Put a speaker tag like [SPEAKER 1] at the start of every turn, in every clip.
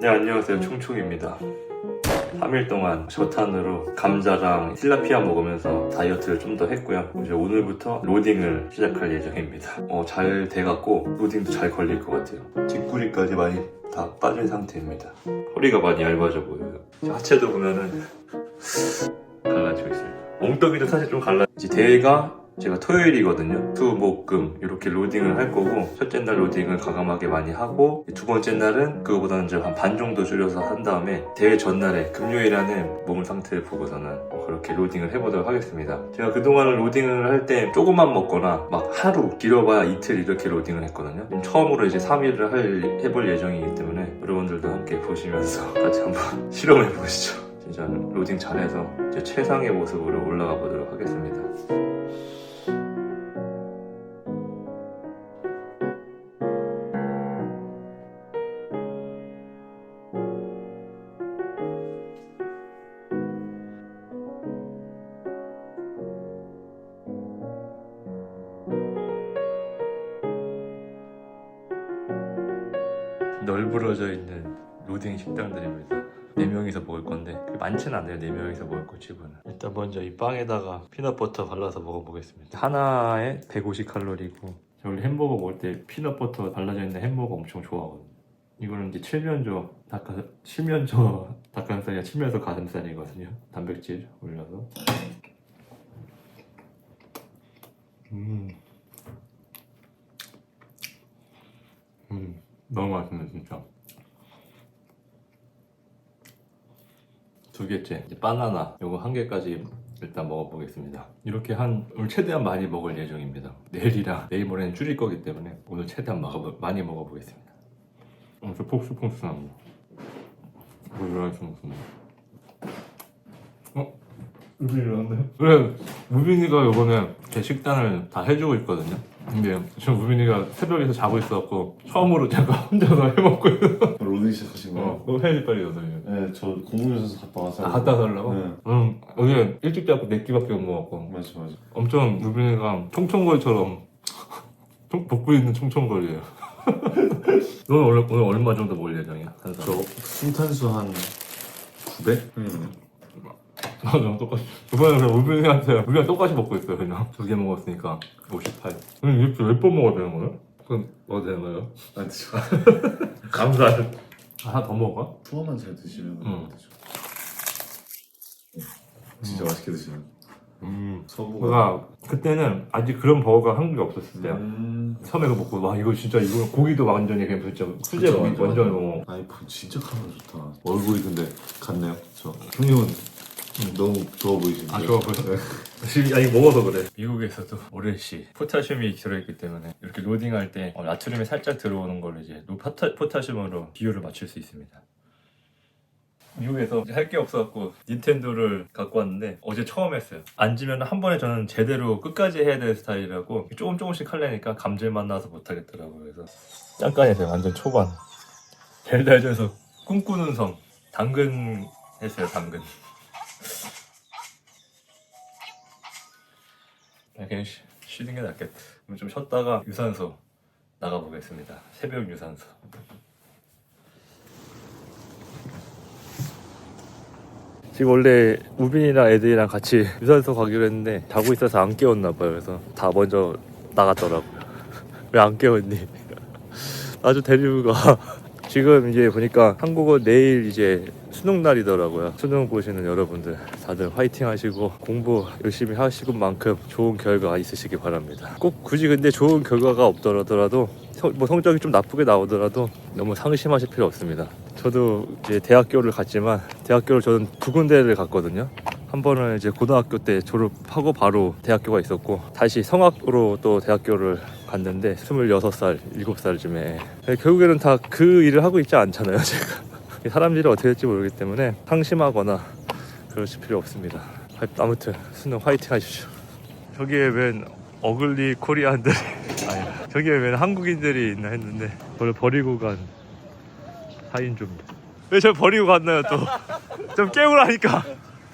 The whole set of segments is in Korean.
[SPEAKER 1] 네 안녕하세요. 총총입니다. 3일 동안 저탄으로 감자랑 tilapia 먹으면서 다이어트를 좀 더 했고요. 이제 오늘부터 로딩을 시작할 예정입니다. 어, 잘 돼갖고 로딩도 잘 걸릴 것 같아요. 뒷구리까지 많이 다 빠진 상태입니다. 허리가 많이 얇아져 보여요. 하체도 보면은 갈라지고 있어요 엉덩이도 사실 좀 갈라 이제 대회가 제가 토요일이거든요. 수, 목, 금 이렇게 로딩을 할 거고 첫째 날 로딩을 과감하게 많이 하고 두 번째 날은 그거보다는 이제 한반 정도 줄여서 한 다음에 대회 전날에 금요일에는 몸 상태를 보고서는 뭐 그렇게 로딩을 해보도록 하겠습니다. 제가 그동안 로딩을 할 때 조금만 먹거나 막 하루 길어봐야 이틀 이렇게 로딩을 했거든요. 처음으로 이제 3일을 할, 해볼 예정이기 때문에 여러분들도 함께 보시면서 같이 한번 실험해 보시죠. 진짜 로딩 잘해서 이제 최상의 모습으로 올라가 보도록 하겠습니다. 널브러져 있는 로딩 식당들입니다. 4명이서 먹을 건데 많지는 않아요. 4명이서 먹을 거 치고는. 일단 먼저 이 빵에다가 피넛버터 발라서 먹어보겠습니다. 하나에 150칼로리고 원래 햄버거 먹을 때 피넛버터 발라져 있는 햄버거 엄청 좋아하거든요. 이거는 이제 칠면조 닭가 칠면조 닭가슴살이야 칠면조 가슴살이거든요. 단백질 올려서. 음. 음. 너무 맛있네 진짜. 두 개째. 이제 바나나 요거 한 개까지 일단 먹어보겠습니다. 이렇게 한 오늘 최대한 많이 먹을 예정입니다. 내일이랑 내일 모레는 줄일 거기 때문에 오늘 최대한 먹어, 많이 먹어보겠습니다. 엄청 폭수폭수합니다 뭐라 했습니다 어? 우빈이 일어났네? 그래 우빈이가 요번에 제 식단을 다 해주고 있거든요 근데 지금 우빈이가 새벽에서 자고 있어갖고 처음으로 제가 혼자서 해먹고 있어
[SPEAKER 2] 로딩 시작하신 거예요?
[SPEAKER 1] 어, 너 해야지 빨리 여덟
[SPEAKER 2] 네, 저 공공연에서 갔다 와서
[SPEAKER 1] 아, 갔다 살라고?
[SPEAKER 2] 네,
[SPEAKER 1] 응, 어제 일찍 자고 네 끼밖에 못 먹었고
[SPEAKER 2] 맞아 맞아
[SPEAKER 1] 엄청 유빈이가 총총거리처럼 총, 복부 있는 총총거리예요 너는 오늘, 오늘 얼마 정도 먹을 예정이야? 한
[SPEAKER 2] 저? 순탄수 한 900? 응
[SPEAKER 1] 나도 똑같이 이번에 그냥 우빈이한테 우리랑 똑같이 먹고 있어요 그냥. 두 개 먹었으니까. 58 그럼 이렇게 몇번 먹어야 되는 거예요? 그럼 뭐 되는 거예요?
[SPEAKER 2] 아 드셔.
[SPEAKER 1] 감사해 하나 더 먹어?
[SPEAKER 2] 투어만 잘 드시면
[SPEAKER 1] 응.
[SPEAKER 2] 되죠. 진짜 맛있게 드시는
[SPEAKER 1] 음.
[SPEAKER 2] 서부가.
[SPEAKER 1] 그러니까 그때는 아직 그런 버거가 한국에 없었을 때야.
[SPEAKER 2] 음...
[SPEAKER 1] 처음에 그거 먹고 와 이거 진짜 이거 고기도 완전히 그냥 진짜 수제
[SPEAKER 2] 그쵸,
[SPEAKER 1] 고기 완전.
[SPEAKER 2] 맞아.
[SPEAKER 1] 뭐
[SPEAKER 2] 아이폰 진짜 카메라 좋다. 얼굴이 근데 같네요. 저 형님은 너무 좋아 보이시는데
[SPEAKER 1] 아, 좋아 보여? 지금 아니 먹어서 그래. 미국에서도 오레시 포타슘이 들어있기 때문에 이렇게 로딩할 때 어, 나트륨이 살짝 들어오는 걸 이제 노 포타, 포타슘으로 비율을 맞출 수 있습니다. 미국에서 할 게 없어갖고 닌텐도를 갖고 왔는데 어제 처음 했어요. 앉으면 한 번에 저는 제대로 끝까지 해야 되는 스타일이라고 조금 조금씩 하려니까 감질맛 나서 못하겠더라고요. 그래서 짱깐했어요. 완전 초반. 벨다에서 꿈꾸는 섬 당근 했어요. 당근. 그냥 쉬, 쉬는 게 낫겠다. 그럼 좀 쉬었다가 유산소 나가보겠습니다. 새벽 유산소. 지금 원래 우빈이랑 애들이랑 같이 유산소 가기로 했는데 자고 있어서 안 깨웠나 봐요. 그래서 다 먼저 나갔더라고요. 왜 안 깨웠니? 나좀 데리고 가. 지금 이제 보니까 한국어 내일 이제 수능 날이더라고요. 수능 보시는 여러분들 다들 화이팅 하시고 공부 열심히 하시는 만큼 좋은 결과 있으시기 바랍니다. 꼭 굳이 근데 좋은 결과가 없더라도 성, 뭐 성적이 좀 나쁘게 나오더라도 너무 상심하실 필요 없습니다. 저도 이제 대학교를 갔지만 대학교를 저는 두 군데를 갔거든요. 한 번은 이제 고등학교 때 졸업하고 바로 대학교가 있었고 다시 성악으로 또 대학교를 갔는데 26살, 7살쯤에 결국에는 다 그 일을 하고 있지 않잖아요 제가 사람들이 어떻게 될지 모르기 때문에 상심하거나 그러실 필요 없습니다. 아무튼 수능 화이팅 하십시오. 저기에 웬 어글리 코리안들이 아니 저기에 웬 한국인들이 있나 했는데 저를 버리고 간 사인조입니다. 왜저 버리고 갔나요 또? 좀 깨우라니까.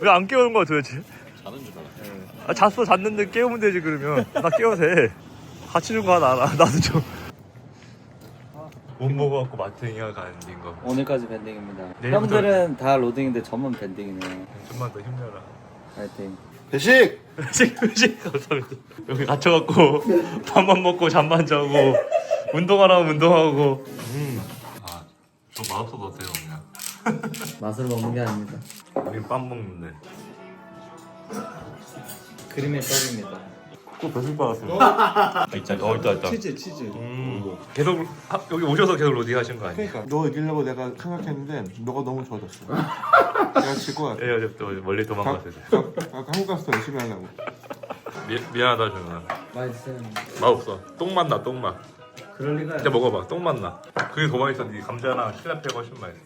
[SPEAKER 1] 왜 안 깨우는 거야 도대체?
[SPEAKER 2] 자는 줄 알았어요
[SPEAKER 1] 아, 잤어 잤는데 깨우면 되지 그러면. 나 깨워도 돼. 같이 좀 가, 나, 나, 나도 좀 못 먹어갖고 마탱이가 간인 거.
[SPEAKER 3] 오늘까지 밴딩입니다.
[SPEAKER 1] 내일부터-
[SPEAKER 3] 형들은 다 로딩인데 저만 밴딩이네요.
[SPEAKER 1] 좀만 더 힘내라.
[SPEAKER 3] 파이팅.
[SPEAKER 2] 배식!
[SPEAKER 1] 회식 회식 감사합니다. 여기 갇혀갖고 밥만 먹고 잠만 자고 운동하라면 운동하고. 음. 아저 맛없어도 어때요 그냥?
[SPEAKER 3] 맛으로 먹는 게 아닙니다.
[SPEAKER 1] 우린 빵 먹는데.
[SPEAKER 3] 그림의 떡입니다.
[SPEAKER 1] 또 배식 받았어요. 아 있다. 어 있다 있다.
[SPEAKER 4] 치즈 치즈
[SPEAKER 1] 음. 계속 아, 여기 오셔서 계속 로딩 하신 거 아니에요?
[SPEAKER 4] 그러니까 너 이기려고 내가 생각했는데 너가 너무 좋아졌어 내가 질것 같아
[SPEAKER 1] 예, 어제 또 멀리
[SPEAKER 4] 가,
[SPEAKER 1] 도망갔어요.
[SPEAKER 4] 가, 가, 한국 가서 더 열심히 하려고
[SPEAKER 1] 미, 미안하다 준아.
[SPEAKER 3] 맛있어요.
[SPEAKER 1] 맛 없어. 똥 맛 나 똥 맛.
[SPEAKER 3] 그럴 리가요.
[SPEAKER 1] 진짜 먹어봐. 똥 맛 나. 그게 더 맛있어. 네 감자랑 실라피가 훨씬 맛있어.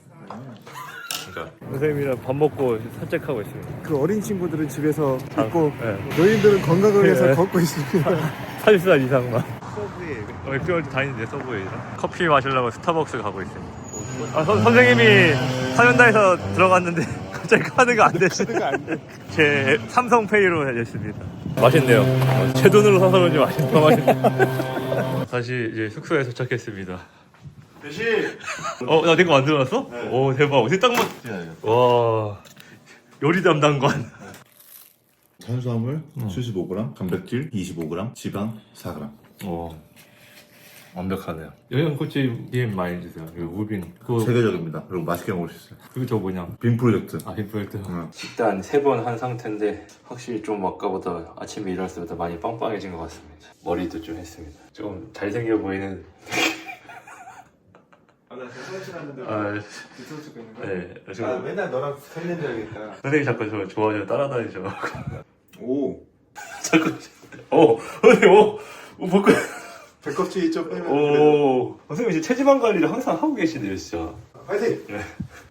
[SPEAKER 1] 진짜. 선생님이랑 밥 먹고 산책하고 있습니다.
[SPEAKER 4] 그 어린 친구들은 집에서
[SPEAKER 1] 아,
[SPEAKER 4] 있고
[SPEAKER 1] 네.
[SPEAKER 4] 노인들은 건강을 위해서
[SPEAKER 1] 네.
[SPEAKER 4] 걷고 있습니다
[SPEAKER 1] 40살 이상만. 서브웨이. 어, 맥주얼 다니는데 서브웨이랑. 커피 마시려고 스타벅스 가고 있습니다. 아, 선, 선생님이 사연다에서 들어갔는데 갑자기 카드가 안 되시네. 제 삼성페이로 해줬습니다. 맛있네요. 어, 제 돈으로 사서 그런지 맛있, 더 맛있네. 다시 이제 숙소에 도착했습니다.
[SPEAKER 2] 배식!
[SPEAKER 1] 어, 나 내거 만들어놨어? 오, 대박. 맞... 와, 요리 담당관.
[SPEAKER 2] 탄수화물 75g, 단백질 25g, 지방 4g.
[SPEAKER 1] 오, 완벽하네요. 영양 코치 DM 많이 주세요. 그리고 우빈. 그거,
[SPEAKER 2] 세계적입니다. 그리고 맛있게 먹을 수 있어요.
[SPEAKER 1] 그리고 저 뭐냐.
[SPEAKER 2] 빔 프로젝트.
[SPEAKER 1] 아, 힙프레트.
[SPEAKER 2] 응.
[SPEAKER 1] 식단 세 번 한 상태인데 확실히 좀 아까보다 아침에 일어났을 때보다 많이 빵빵해진 것 같습니다. 머리도 좀 했습니다. 좀 잘생겨 보이는.
[SPEAKER 4] 아나 선실하는데
[SPEAKER 1] 아,
[SPEAKER 4] 유튜브 찍고 있는 거야?
[SPEAKER 1] 네.
[SPEAKER 4] 아
[SPEAKER 1] 지금
[SPEAKER 4] 맨날 너랑 살린 줄 알겠다
[SPEAKER 1] 선생님 자꾸 저 좋아져 따라다니죠.
[SPEAKER 4] 오
[SPEAKER 1] 자꾸. 어, 선생님, 어, 어, 복근.
[SPEAKER 4] 배꼽지 좀 빼면 그래도
[SPEAKER 1] 오, 선생님 이제 체지방 관리를 항상 하고 계시네요, 진짜.
[SPEAKER 4] 파이팅!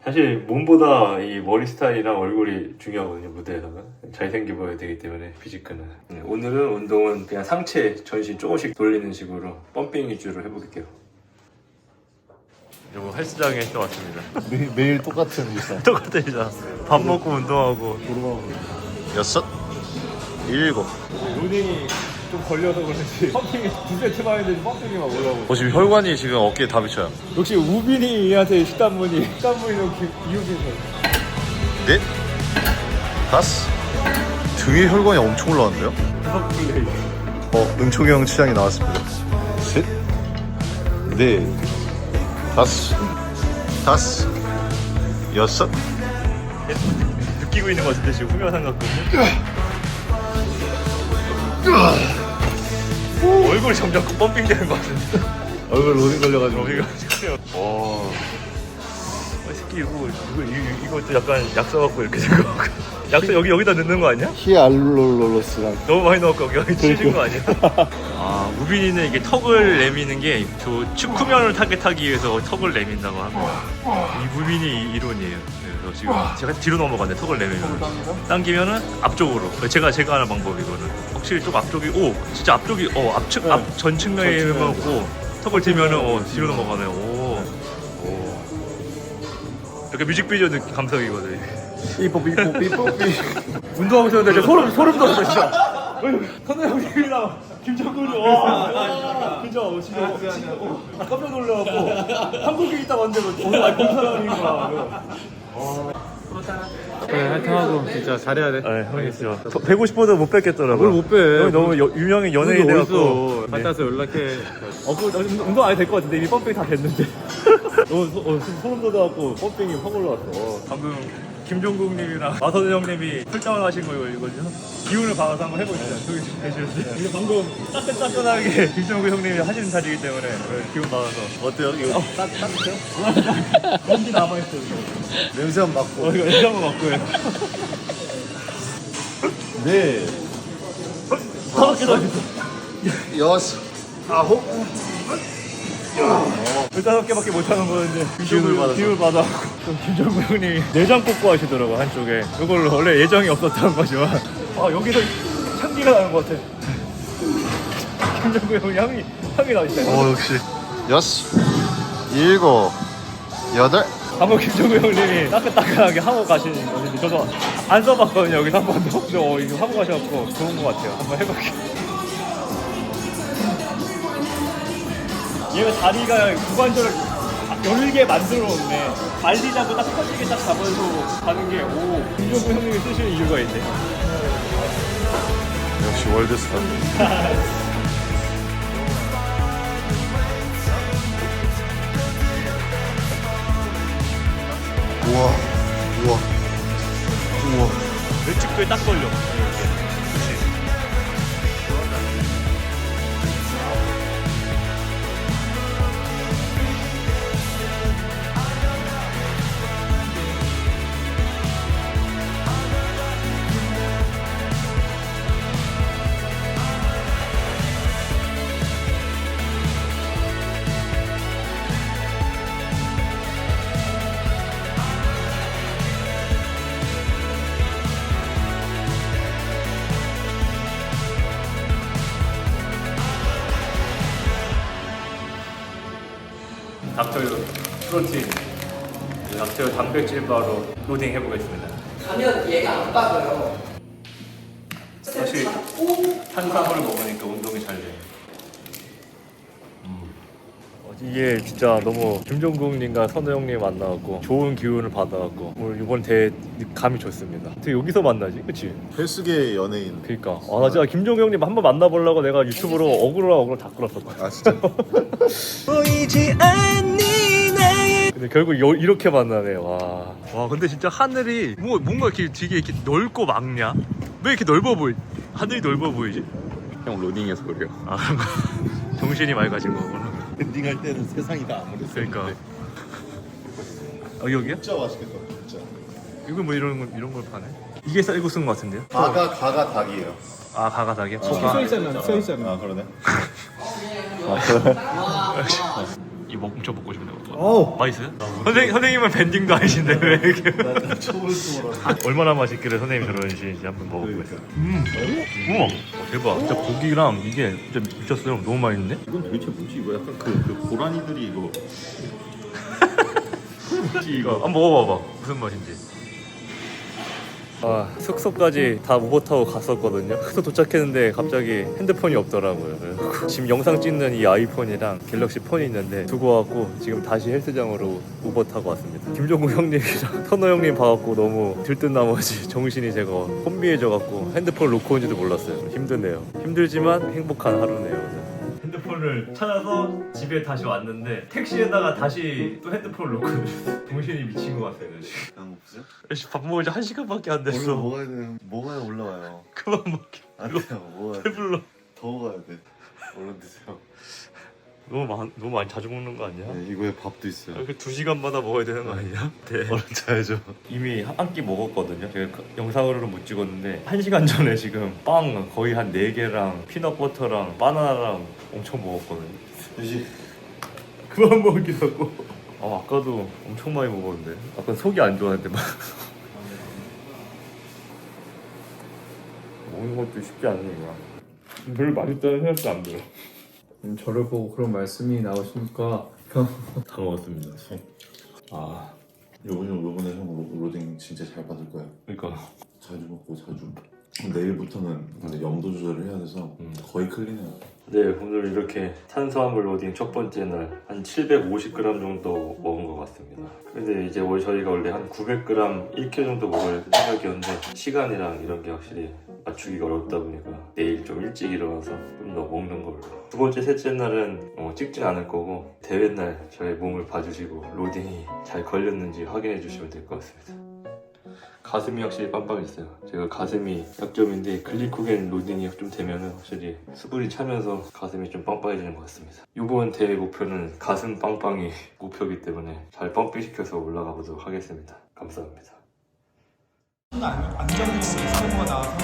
[SPEAKER 1] 사실 몸보다 이 머리 스타일이랑 얼굴이 중요하거든요 무대에서는 잘생겨 보여야 되기 때문에 피지크는 네, 오늘은 운동은 그냥 상체 전신 조금씩 돌리는 식으로 펌핑 위주로 해볼게요 요거 헬스장에 또 왔습니다
[SPEAKER 2] 매, 매일 똑같은 일상.
[SPEAKER 1] 똑같으시잖아 밥 먹고 운동하고
[SPEAKER 2] 여섯, 일곱.
[SPEAKER 1] 로딩이 좀 걸려서 그런지 펌핑이 두 세 트만 했는데 펌핑이 막 올라오고
[SPEAKER 2] 어, 지금 혈관이 지금 어깨에 다 비쳐요.
[SPEAKER 1] 역시 우빈이한테 식단문이 식단문이 이유빈
[SPEAKER 2] 넷, 다섯. 등에 혈관이 엄청 올라왔는데요? 어, 은총이 형 취향이 나왔습니다. 셋, 넷, 다섯, 다섯, 여섯.
[SPEAKER 1] 느끼고 있는 것 같은데 지금 후면 삼각근을 얼굴이 점점 펌핑 되는 것 같은데.
[SPEAKER 2] 얼굴 로딩 걸려가지고.
[SPEAKER 1] 여기가 지금 와 끼 이거 이거 이- 이것도 약간 약 써갖고 이렇게 같고 약서 여기 여기다 넣는 거 아니야?
[SPEAKER 2] 히알룰로로스랑.
[SPEAKER 1] 너무 많이 넣었고 여기 여기 찢은 거 아니야? 아 우빈이는 이게 턱을 내미는 게 저 축구면을 타겟하기 위해서 턱을 내민다고 합니다. 이 우빈이 이론이에요. 그래서 지금 제가 뒤로 넘어갔네 턱을 내밀면 당기면은 앞쪽으로. 제가 제가 하는 방법 이거든. 확실히 쪽 앞쪽이 오 진짜 앞쪽이 어 앞측 앞 전측면에 있고 턱을 들면은 어 뒤로 넘어가네. 오. 오. 이렇게 뮤직비디오 느낌 감성이거든.
[SPEAKER 4] 삐뽀 삐뽀 삐뽀 삐
[SPEAKER 1] 운동하고 있었는데 진짜 소름 소름 돋았어 진짜. 선생님이랑 김정근이 와. 진짜. 진짜 진짜 어, 깜짝 놀라갖고 한국에 있다 왔는데 오늘 아니 본 사람인 거야.
[SPEAKER 4] 그래 하여튼 하고 진짜 잘해야 돼
[SPEAKER 1] 네, 형이 진짜 150보다 못 뵙겠더라고.
[SPEAKER 4] 뭘못 빼.
[SPEAKER 1] 형이 너무 여- 유명한 연예인
[SPEAKER 4] 어디
[SPEAKER 1] 돼갖고.
[SPEAKER 4] 있어 갔다 와서 연락해
[SPEAKER 1] 어, 그, 나 지금 운동 안 해도 될것 같은데 이미 펌핑 다 됐는데. 너무 소, 어, 지금 소름 돋아갖고 펌핑이 확 올라왔어. 방금 김종국님이랑 마선우 형님이 출장을 하신 거 이거죠? 기운을 받아서 한번 해보시죠. 저기 지금 계시는데. 이거 방금 따끈따끈하게 김종국 형님이 하시는 자리이기 때문에 기운 받아서.
[SPEAKER 2] 어때요? 이거
[SPEAKER 1] 어, 따, 따뜻해요? 공기 남아있어.
[SPEAKER 2] 냄새 한번 맡고.
[SPEAKER 1] 어, 이거 이거 한번 먹고 해.
[SPEAKER 2] 네,
[SPEAKER 1] 다섯 개 더.
[SPEAKER 2] 여섯, 아홉.
[SPEAKER 1] 열다섯 개밖에 못 하는 거였는데
[SPEAKER 2] 기운을 받아서.
[SPEAKER 1] 기운을 받아 또 김정구 형님이 내장 뽑고 하시더라고 한쪽에. 이걸로 원래 예정이 없었던 거지만. 아 여기서 향기가 나는 것 같아. 김정구 형이 향이 향이 나시다.
[SPEAKER 2] 어, 역시. 여섯, 일곱, 여덟.
[SPEAKER 1] 방금 김정구 형님이 따끈따끈하게 하고 가시는 건데 저도 안 써봤거든요 여기서 한 번도. 근데 어 이거 하고 가셔갖고 좋은 것 같아요. 한번 해볼게요 얘가 다리가 구관절을 열게 만들어 놓네. 발리자고 딱 터지게 딱 잡아서 가는 게, 오, 김종국 형님이 쓰시는 이유가 있네.
[SPEAKER 2] 역시 월드스타. 우와, 우와, 우와.
[SPEAKER 1] 왼쪽에 딱 걸려. 닥터유 프로틴, 닥터유 단백질 바로 로딩 해보겠습니다.
[SPEAKER 5] 가면 얘가 안 빠져요.
[SPEAKER 1] 사실 탄수화물을 먹으니까 운동이 잘 돼. 이게 진짜 너무 김종국님과 선우 형님 만나갖고 좋은 기운을 받아갖고 오늘 이번 대회 감이 좋습니다. 어떻게 여기서 만나지? 그치?
[SPEAKER 2] 헬스계 연예인.
[SPEAKER 1] 그니까 아 나 진짜 김종국 형님 한 번 만나보려고 내가 유튜브로 어그로 어그로 다 끌었었거든.
[SPEAKER 2] 아 진짜?
[SPEAKER 1] 근데 결국 요- 이렇게 만나네 와. 와 근데 진짜 하늘이 뭐 뭔가 이렇게 되게 이렇게 넓고 막냐? 왜 이렇게 넓어 보이? 하늘이 넓어 보이지?
[SPEAKER 2] 형 로딩해서 그래요.
[SPEAKER 1] 아 정신이 맑아진 거구나.
[SPEAKER 2] 엔딩할 때는 세상이 다 아무랬어.
[SPEAKER 1] 그러니까. 어 여기야?
[SPEAKER 2] 진짜 맛있겠다, 진짜.
[SPEAKER 1] 이거 뭐 이런 거 이런 걸 파네? 이게 쌀국수인 것 같은데요?
[SPEAKER 2] 가가 가가 닭이에요.
[SPEAKER 1] 아 가가닥이요?
[SPEAKER 4] 써 있잖아, 써 있잖아.
[SPEAKER 2] 아 그러네.
[SPEAKER 1] 이 먹- 엄청 먹고 싶네요.
[SPEAKER 4] 어우.
[SPEAKER 1] 맛있어요? 선생 선생님은 밴딩도 아니신데 왜 이렇게?
[SPEAKER 2] 초벌.
[SPEAKER 1] 얼마나 맛있길래 선생님 저러시는지 한번 먹어보겠습니다. 음, 우와, 어, 대박. 진짜 고기랑 이게 진짜 미쳤어요. 너무 맛있는데?
[SPEAKER 2] 이건 도대체 뭐지? 이거 약간 그, 그 고라니들이 이거.
[SPEAKER 1] 이거 한번 먹어봐봐. 무슨 맛인지. 아 숙소까지 다 우버 타고 갔었거든요. 숙소 도착했는데 갑자기 핸드폰이 없더라고요. 지금 영상 찍는 이 아이폰이랑 갤럭시 폰이 있는데 두고 왔고 지금 다시 헬스장으로 우버 타고 왔습니다. 김종국 형님이랑 선호 형님 봐갖고 너무 들뜬 나머지 정신이 제가 혼미해져갖고 핸드폰을 놓고 온지도 몰랐어요. 힘드네요. 힘들지만 행복한 하루네요. 핸드폰을 찾아서 집에 다시 왔는데 택시에다가 다시 또 핸드폰을 놓고 정신이 미친 것 같아요 지금
[SPEAKER 2] 안 고프세요?
[SPEAKER 1] 밥 먹은 지한 시간밖에 안
[SPEAKER 2] 원래
[SPEAKER 1] 됐어
[SPEAKER 2] 먹어야 되는 먹어야 올라와요.
[SPEAKER 1] 그만 먹게
[SPEAKER 2] 안 돼요. 먹어야 돼.
[SPEAKER 1] 배불러
[SPEAKER 2] 더 먹어야 돼. 얼른 드세요.
[SPEAKER 1] 너무 많, 너무 많이 자주 먹는 거 아니야?
[SPEAKER 2] 네, 이거에 밥도 있어요.
[SPEAKER 1] 이렇게 두 시간마다 먹어야 되는 거 아니야? 네.
[SPEAKER 2] 얼른 자야죠.
[SPEAKER 1] 이미 한 끼 먹었거든요. 제가 그 영상으로는 못 찍었는데 한 시간 전에 지금 빵 거의 한 네 개랑 피넛 버터랑 바나나랑 엄청 먹었거든요.
[SPEAKER 2] 이제
[SPEAKER 1] 그만 먹기라고. 아 아까도 엄청 많이 먹었는데. 아까 속이 안 좋았는데 막. 먹는 것도 쉽지 않네 이거. 별로 맛있다는 생각도 안 들어.
[SPEAKER 3] 음, 저를 보고 그런 말씀이 나오시니까
[SPEAKER 1] 다 먹었습니다.
[SPEAKER 2] 아 오늘 요번에 형 로- 로딩 진짜 잘 받을 거예요.
[SPEAKER 1] 그러니까
[SPEAKER 2] 자주 먹고 자주. 내일부터는 이제 영도 조절을 해야 돼서
[SPEAKER 1] 음.
[SPEAKER 2] 거의 클린해요.
[SPEAKER 1] 네 오늘 이렇게 탄수화물 로딩 첫 번째 날 한 750g 정도 먹은 것 같습니다. 근데 이제 월 저희가 원래 한 900g 1kg 정도 먹을 생각이었는데 시간이랑 이런 게 확실히 맞추기가 어렵다 보니까 내일 좀 일찍 일어나서 좀 더 먹는 걸로. 두 번째 셋째 날은 어, 찍진 않을 거고 대회 날 저의 몸을 봐주시고 로딩이 잘 걸렸는지 확인해 주시면 될 것 같습니다. 가슴이 확실히 빵빵했어요. 제가 가슴이 약점인데 글리코겐 로딩이 좀 되면은 확실히 수분이 차면서 가슴이 좀 빵빵해지는 것 같습니다. 이번 대회 목표는 가슴 빵빵이 목표이기 때문에 잘 빵빵시켜서 올라가 보도록 하겠습니다. 감사합니다.
[SPEAKER 4] 안정적으로 사고가 나와서